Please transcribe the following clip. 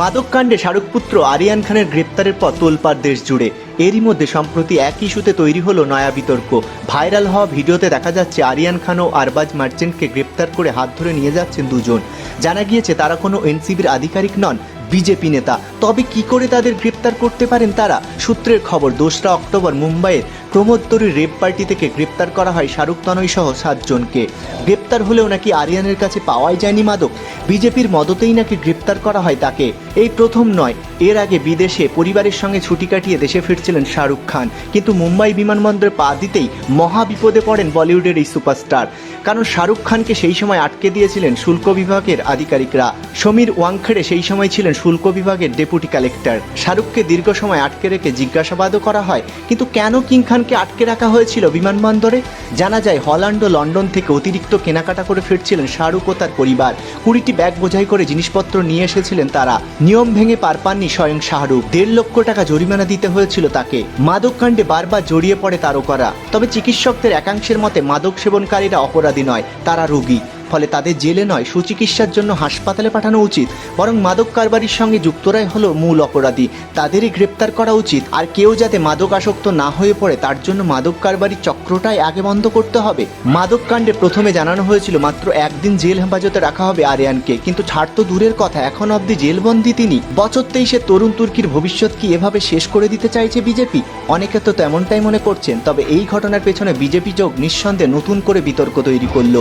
মাদক কাণ্ডে শাহরুখ পুত্র আরিয়ান খানের গ্রেপ্তারের পর তোলপাড় দেশ জুড়ে। এরই মধ্যে সম্প্রতি এক ইস্যুতে তৈরি হলো নয়া বিতর্ক। ভাইরাল হওয়া ভিডিওতে দেখা যাচ্ছে আরিয়ান খান ও আরবাজ মার্চেন্টকে গ্রেপ্তার করে হাত ধরে নিয়ে যাচ্ছেন দুজন। জানা গিয়েছে, তারা কোনো এনসিবির আধিকারিক নন, বিজেপি নেতা। তবে কি করে তাদের গ্রেপ্তার করতে পারেন তারা? সূত্রের খবর, দোসরা অক্টোবর মুম্বাইয়ের প্রমোদতরী রেপ পার্টি থেকে গ্রেপ্তার করা হয় শাহরুখ তনয় সহ সাতজনকে। গ্রেপ্তার হলেও নাকি আরিয়ানের কাছে পাওয়াই যায়নি মাদক। বিজেপির মদতেই নাকি গ্রেপ্তার করা হয় তাকে। এই প্রথম নয়, এর আগে বিদেশে পরিবারের সঙ্গে ছুটি কাটিয়ে দেশে ফিরছিলেন শাহরুখ খান। কিন্তু মুম্বাই বিমানবন্দরে পা দিতেই মহা বিপদে পড়েন বলিউডের এই সুপারস্টার। কারণ শাহরুখ খানকে সেই সময় আটকে দিয়েছিলেন শুল্ক বিভাগের আধিকারিকরা। সমীর ওয়াংখেড়ে সেই সময় ছিলেন শুল্ক বিভাগের ডেপুটি কালেক্টর। শাহরুখকে দীর্ঘ সময় আটকে রেখে জিজ্ঞাসাবাদও করা হয়, কিন্তু কেন কিং খানকে আটকে রাখা হয়েছিল বিমানবন্দরে? জানা যায়, হল্যান্ড ও লন্ডন থেকে অতিরিক্ত কেনাকাটা করে ফিরছিলেন শাহরুখ ও তার পরিবার। কুড়িটি ব্যাগ বোঝাই করে জিনিসপত্র নিয়ে এসেছিলেন তারা। নিয়ম ভেঙে পার পাননি স্বয়ং শাহরুখ। দেড় লক্ষ টাকা জরিমানা দিতে হয়েছিল তাকে। মাদক কাণ্ডে বারবার জড়িয়ে পড়ে তারকারা। তবে চিকিৎসকদের একাংশের মতে মাদক সেবনকারীরা অপরাধী নয়, তারা রোগী। ফলে তাদের জেলে নয়, সুচিকিৎসার জন্য হাসপাতালে পাঠানো উচিত। বরং মাদক কারবারির সঙ্গে যুক্তরাই হলো মূল অপরাধী। তাদেরই গ্রেপ্তার করা উচিত। আর কেউ যাতে মাদক আসক্ত না হয়ে পড়ে, তার জন্য মাদক কারবারির চক্রটাই আগে বন্ধ করতে হবে। মাদক কাণ্ডে প্রথমে জানানো হয়েছিল, মাত্র একদিন জেল হেফাজতে রাখা হবে আরিয়ানকে। কিন্তু ছাড় তো দূরের কথা, এখন অবধি জেলবন্দি তিনি। বছর তেইশে তরুণ তুর্কির ভবিষ্যৎ কি এভাবে শেষ করে দিতে চাইছে বিজেপি? অনেকে তো তেমনটাই মনে করছেন, তবে এই ঘটনার পেছনে বিজেপি যোগ নিঃসন্দেহে নতুন করে বিতর্ক তৈরি করল।